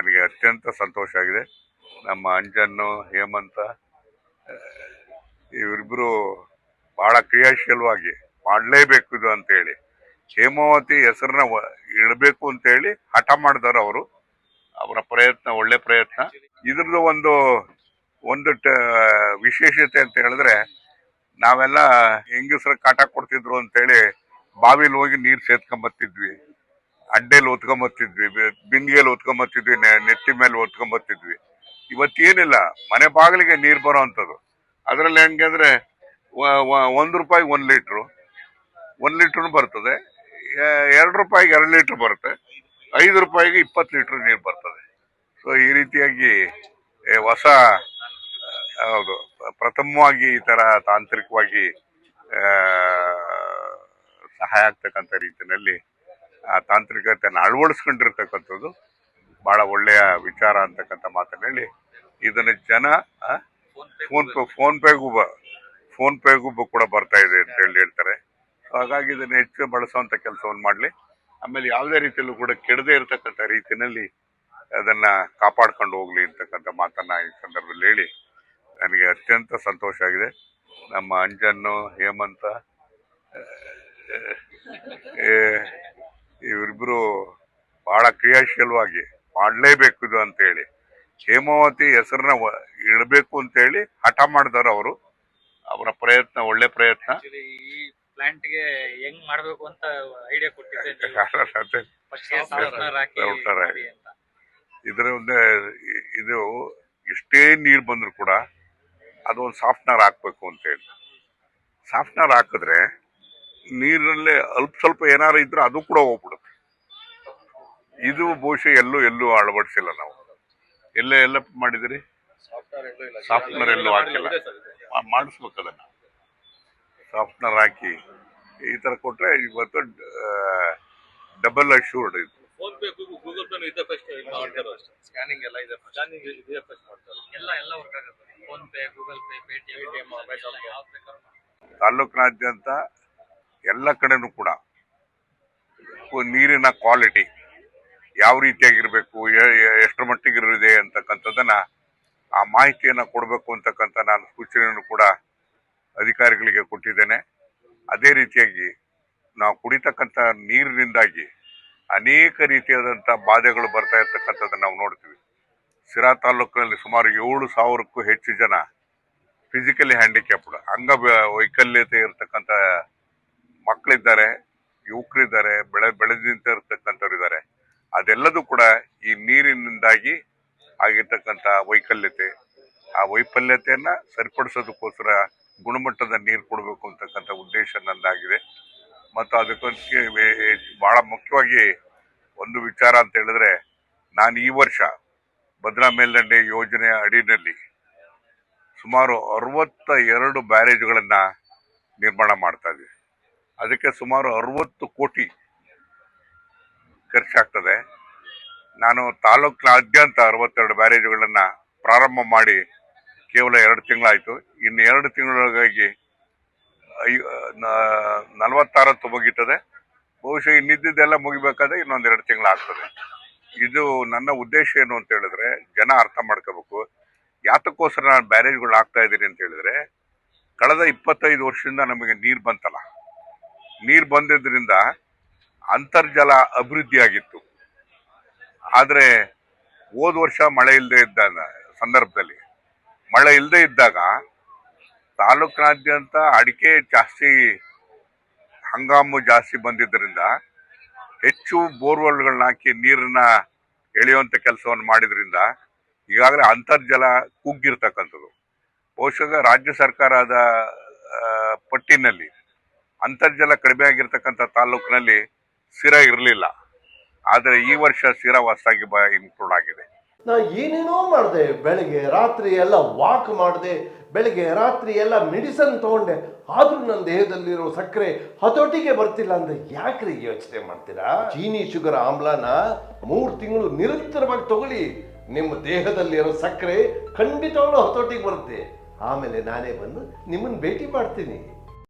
ನನಗೆ ಅತ್ಯಂತ ಸಂತೋಷ ಆಗಿದೆ. ನಮ್ಮ ಅಂಜನ್ನು, ಹೇಮಂತ ಇವರಿಬ್ಬರು ಬಹಳ ಕ್ರಿಯಾಶೀಲವಾಗಿ ಮಾಡಲೇಬೇಕು ಇದು ಅಂತೇಳಿ. ಹೇಮಾವತಿ ಹೆಸರನ್ನ ಇಡಬೇಕು ಅಂತೇಳಿ ಹಠ ಮಾಡಿದಾರ ಅವರು. ಅವರ ಪ್ರಯತ್ನ, ಒಳ್ಳೆ ಪ್ರಯತ್ನ. ಇದ್ರದ್ದು ಒಂದು ಒಂದು ವಿಶೇಷತೆ ಅಂತ ಹೇಳಿದ್ರೆ ನಾವೆಲ್ಲ ಹೆಂಗಸ್ರ ಕಾಟ ಕೊಡ್ತಿದ್ರು ಅಂತೇಳಿ ಬಾವಿಲಿ ಹೋಗಿ ನೀರು ಸೇದ್ಕೊಂಬತ್ತಿದ್ವಿ. ಅಡ್ಡೆಲಿ ಬರ್ತಿದ್ವಿ ಬಿಂದಿಗೆಯಲ್ಲಿ ಒತ್ಕೊಂಬತ್ತಿದ್ವಿ ಬರ್ತಿದ್ವಿ ನೆತ್ತಿ ಮೇಲೆ ಒತ್ಕೊಂಬತ್ತಿದ್ವಿ ಇವತ್ತೇನಿಲ್ಲ, ಮನೆ ಬಾಗಿಲಿಗೆ ನೀರ್ ಬರೋ ಅಂಥದ್ದು ಅದ್ರಲ್ಲಿ ಹೆಂಗೆ ಅಂದ್ರೆ ಒಂದ್ ರೂಪಾಯಿ ಒಂದ್ ಲೀಟ್ರು, ಒಂದ್ ಲೀಟ್ರ್ ಬರ್ತದೆ. ಎರಡು ರೂಪಾಯಿಗೆ ಎರಡು ಲೀಟ್ರ್ ಬರುತ್ತೆ, ಐದು ರೂಪಾಯಿಗೆ ಇಪ್ಪತ್ತು ಲೀಟ್ರ್ ನೀರು ಬರ್ತದೆ. ಸೊ ಈ ರೀತಿಯಾಗಿ ಹೊಸ ಹೌದು, ಪ್ರಥಮವಾಗಿ ಈ ತರ ತಾಂತ್ರಿಕವಾಗಿ ಸಹಾಯ ಆಗ್ತಕ್ಕಂಥ ರೀತಿಯಲ್ಲಿ ಆ ತಾಂತ್ರಿಕತೆಯನ್ನು ಅಳವಡಿಸ್ಕೊಂಡಿರ್ತಕ್ಕಂಥದ್ದು ಬಹಳ ಒಳ್ಳೆಯ ವಿಚಾರ ಅಂತಕ್ಕಂಥ ಮಾತನ್ನು ಹೇಳಿ. ಇದನ್ನ ಜನ ಫೋನ್ ಫೋನ್ ಪೇಗೂ ಬ- ಫೋನ್ ಪೇಗೂ ಬ- ಕೂಡ ಬರ್ತಾ ಇದೆ ಅಂತ ಹೇಳಿ ಹೇಳ್ತಾರೆ. ಹಾಗಾಗಿ ಇದನ್ನ ಹೆಚ್ಚು ಬಳಸುವಂಥ ಕೆಲಸವನ್ನು ಮಾಡಲಿ. ಆಮೇಲೆ ಯಾವುದೇ ರೀತಿಯಲ್ಲೂ ಕೂಡ ಕೆಡದೇ ಇರತಕ್ಕಂಥ ರೀತಿಯಲ್ಲಿ ಅದನ್ನ ಕಾಪಾಡ್ಕೊಂಡು ಹೋಗ್ಲಿ ಅಂತಕ್ಕಂಥ ಮಾತನ್ನ ಈ ಸಂದರ್ಭದಲ್ಲಿ ಹೇಳಿ. ನನಗೆ ಅತ್ಯಂತ ಸಂತೋಷ ಆಗಿದೆ. ನಮ್ಮ ಅಂಜನ್ನು, ಹೇಮಂತ ಇವರಿಬ್ರು ಬಹಳ ಕ್ರಿಯಾಶೀಲವಾಗಿ ಮಾಡಲೇಬೇಕು ಇದು ಅಂತೇಳಿ. ಹೇಮಾವತಿ ಹೆಸರನ್ನ ಇಡಬೇಕು ಅಂತೇಳಿ ಹಠ ಮಾಡಿದಾರ ಅವರು. ಅವರ ಪ್ರಯತ್ನ ಒಳ್ಳೆ ಪ್ರಯತ್ನ. ಈ ಹೆಂಗ್ ಮಾಡ್ಬೇಕು ಅಂತ ಐಡಿಯಾ ಕೊಟ್ಟಿದ್ದೆ ಇದರ ಇದು ಎಷ್ಟೇ ನೀರು ಬಂದ್ರು ಕೂಡ ಅದೊಂದು ಸಾಫ್ಟ್ನರ್ ಹಾಕ್ಬೇಕು ಅಂತ ಹೇಳಿ ಸಾಫ್ಟ್ನರ್ ಹಾಕಿದ್ರೆ ನೀರಲ್ಲಿ ಅಲ್ಪ ಸ್ವಲ್ಪ ಏನಾರು ಇದ್ರೆ ಅದು ಕೂಡ ಹೋಗ್ಬಿಡುತ್ತೆ. ಇದು ಬಹುಶಃ ಎಲ್ಲೂ ಎಲ್ಲೂ ಅಳವಡಿಸಿಲ್ಲ ನಾವು. ಎಲ್ಲ ಎಲ್ಲ ಮಾಡಿದಿರಿ? ಸಾಫ್ಟ್ನರ್ ಎಲ್ಲೂ ಹಾಕಿಲ್ಲ. ಮಾಡಿಸ್ಬೇಕು ಅದನ್ನು. ಸಾಫ್ಟ್ನರ್ ಹಾಕಿ. ಈ ತರ ಕೊಟ್ಟರೆ ಇವತ್ತು ಡಬಲ್ ಅಶ್ಯೂರ್ಡ್ ಇದು. ಫೋನ್ ಪೇ ಗೂಗಲ್ ಪೇ ಇದೆ ಫಸ್ಟ್ ಮಾಡ್ತಾರೆ ಸ್ಕ್ಯಾನಿಂಗ್ ಎಲ್ಲ ಇದೆ ಸ್ಕ್ಯಾನಿಂಗ್ ಇದೆ ಫಸ್ಟ್ ಮಾಡ್ತಾರೆ. ಎಲ್ಲ ಎಲ್ಲ ವರ್ಕ್ ಆಗುತ್ತೆ. PhonePe Google pay Paytm ಯಾವ ಬೇಕಾದ್ರೂ ಮಾಡಿ. ತಾಲೂಕಿನಾದ್ಯಂತ ಎಲ್ಲ ಕಡೆನೂ ಕೂಡ ನೀರಿನ ಕ್ವಾಲಿಟಿ ಯಾವ ರೀತಿಯಾಗಿರ್ಬೇಕು ಎಷ್ಟು ಮಟ್ಟಿಗಿರಲಿದೆ ಅಂತಕ್ಕಂಥದ್ದನ್ನ ಆ ಮಾಹಿತಿಯನ್ನ ಕೊಡಬೇಕು ಅಂತಕ್ಕಂಥ ನಾನು ಸೂಚನೆಯನ್ನು ಕೂಡ ಅಧಿಕಾರಿಗಳಿಗೆ ಕೊಟ್ಟಿದ್ದೇನೆ. ಅದೇ ರೀತಿಯಾಗಿ ನಾವು ಕುಡಿತಕ್ಕಂಥ ನೀರಿನಿಂದಾಗಿ ಅನೇಕ ರೀತಿಯಾದಂಥ ಬಾಧೆಗಳು ಬರ್ತಾ ಇರ್ತಕ್ಕಂಥದ್ದನ್ನು ನಾವು ನೋಡ್ತೀವಿ. ಸಿರಾ ತಾಲೂಕಿನಲ್ಲಿ ಸುಮಾರು ಏಳು ಸಾವಿರಕ್ಕೂ ಹೆಚ್ಚು ಜನ ಫಿಸಿಕಲಿ ಹ್ಯಾಂಡಿಕ್ಯಾಪ್ಡ್ ಅಂಗ ವೈಕಲ್ಯತೆ ಇರತಕ್ಕಂಥ ಮಕ್ಕಳಿದ್ದಾರೆ, ಯುವಕರಿದ್ದಾರೆ, ಬೆಳೆ, ಬೆಳೆದಿಂತ ಇದ್ದಾರೆ. ಅದೆಲ್ಲದೂ ಕೂಡ ಈ ನೀರಿನಿಂದಾಗಿ ಆಗಿರ್ತಕ್ಕಂಥ ವೈಕಲ್ಯತೆ ಆ ವೈಫಲ್ಯತೆಯನ್ನ ಸರಿಪಡಿಸೋದಕ್ಕೋಸ್ಕರ ಗುಣಮಟ್ಟದ ನೀರು ಕೊಡಬೇಕು ಅಂತಕ್ಕಂಥ ಉದ್ದೇಶ ನನ್ನಾಗಿದೆ ಮತ್ತು ಅದಕ್ಕೊಂದು ಬಹಳ ಮುಖ್ಯವಾಗಿ ಒಂದು ವಿಚಾರ ಅಂತ ಹೇಳಿದ್ರೆ, ನಾನು ಈ ವರ್ಷ ಭದ್ರಾ ಮೇಲ್ದಂಡೆ ಯೋಜನೆಯ ಅಡಿನಲ್ಲಿ ಸುಮಾರು ಅರವತ್ತ ಎರಡು ಬ್ಯಾರೇಜ್ಗಳನ್ನ ನಿರ್ಮಾಣ ಮಾಡ್ತಾ ಇದ್ವಿ ಅದಕ್ಕೆ ಸುಮಾರು ಅರವತ್ತು ಕೋಟಿ ಖರ್ಚಾಗ್ತದೆ. ನಾನು ತಾಲೂಕಿನಾದ್ಯಂತ ಅರವತ್ತೆರಡು ಬ್ಯಾರೇಜ್ಗಳನ್ನು ಪ್ರಾರಂಭ ಮಾಡಿ ಕೇವಲ ಎರಡು ತಿಂಗಳಾಯಿತು. ಇನ್ನು ಎರಡು ತಿಂಗಳೊಳಗಾಗಿ ಐ- ನಲವತ್ತಾರತ್ತು ಮುಗೀತದೆ ಬಹುಶಃ ಇನ್ನಿದ್ದೆಲ್ಲ ಮುಗಿಬೇಕಾದ್ರೆ ಎರಡು ತಿಂಗಳಾಗ್ತದೆ. ಇದು ನನ್ನ ಉದ್ದೇಶ ಏನು ಅಂತ ಹೇಳಿದ್ರೆ ಜನ ಅರ್ಥ ಮಾಡ್ಕೋಬೇಕು. ಯಾತಕ್ಕೋಸ್ಕರ ನಾನು ಬ್ಯಾರೇಜ್ಗಳು ಆಗ್ತಾ ಇದ್ದೀನಿ ಅಂತ ಹೇಳಿದ್ರೆ, ಕಳೆದ ಇಪ್ಪತ್ತೈದು ವರ್ಷದಿಂದ ನಮಗೆ ನೀರು ಬಂತಲ್ಲ. ನೀರು ಬಂದಿದ್ದರಿಂದ ಅಂತರ್ಜಲ ಅಭಿವೃದ್ಧಿ ಆಗಿತ್ತು ಆದರೆ ಹೋದ ವರ್ಷ ಮಳೆ ಇಲ್ಲದೆ ಇದ್ದ ಸಂದರ್ಭದಲ್ಲಿ. ಮಳೆ ಇಲ್ಲದೆ ಇದ್ದಾಗ ತಾಲೂಕಿನಾದ್ಯಂತ ಅಡಿಕೆ ಜಾಸ್ತಿ, ಹಂಗಾಮು ಜಾಸ್ತಿ ಬಂದಿದ್ದರಿಂದ ಹೆಚ್ಚು ಬೋರ್ವೆಲ್ಗಳನ್ನ ಹಾಕಿ ನೀರನ್ನ ಎಳೆಯುವಂಥ ಕೆಲಸವನ್ನು ಮಾಡಿದ್ರಿಂದ ಈಗಾಗಲೇ ಅಂತರ್ಜಲ ಕುಗ್ಗಿರ್ತಕ್ಕಂಥದ್ದು ಬಹುಶಃ ರಾಜ್ಯ ಸರ್ಕಾರದ ಪಟ್ಟಿನಲ್ಲಿ ಅಂತರ್ಜಲ ಕಡಿಮೆ ಆಗಿರ್ತಕ್ಕಂಥ ತಾಲೂಕಿನಲ್ಲಿ ಸ್ಥಿರ ಇರಲಿಲ್ಲ. ಆದರೆ ಈ ವರ್ಷ ಸ್ಥಿರ ಹೊಸದಾಗಿ ಇನ್ಕ್ಲೂಡ್ ಆಗಿದೆ. ನಾ ಏನೇನೋ ಮಾಡಿದೆ, ಬೆಳಿಗ್ಗೆ ರಾತ್ರಿ ಎಲ್ಲ ವಾಕ್ ಮಾಡಿದೆ, ಬೆಳಿಗ್ಗೆ ರಾತ್ರಿ ಎಲ್ಲ ಮೆಡಿಸನ್ ತಗೊಂಡೆ. ಆದ್ರೂ ನನ್ನ ದೇಹದಲ್ಲಿರೋ ಸಕ್ಕರೆ ಹತೋಟಿಗೆ ಬರ್ತಿಲ್ಲ ಅಂದ್ರೆ ಯಾಕ್ರಿ ಯೋಚನೆ ಮಾಡ್ತೀರಾ? ಚೀನಿ ಶುಗರ್ ಆಮ್ಲನ ಮೂರು ತಿಂಗಳು ನಿರಂತರವಾಗಿ ತಗೊಳ್ಳಿ. ನಿಮ್ಮ ದೇಹದಲ್ಲಿರೋ ಸಕ್ಕರೆ ಖಂಡಿತವಾಗ್ಲೂ ಹತೋಟಿಗೆ ಬರುತ್ತೆ. ಆಮೇಲೆ ನಾನೇ ಬಂದು ನಿಮ್ಮನ್ನು ಭೇಟಿ ಮಾಡ್ತೀನಿ.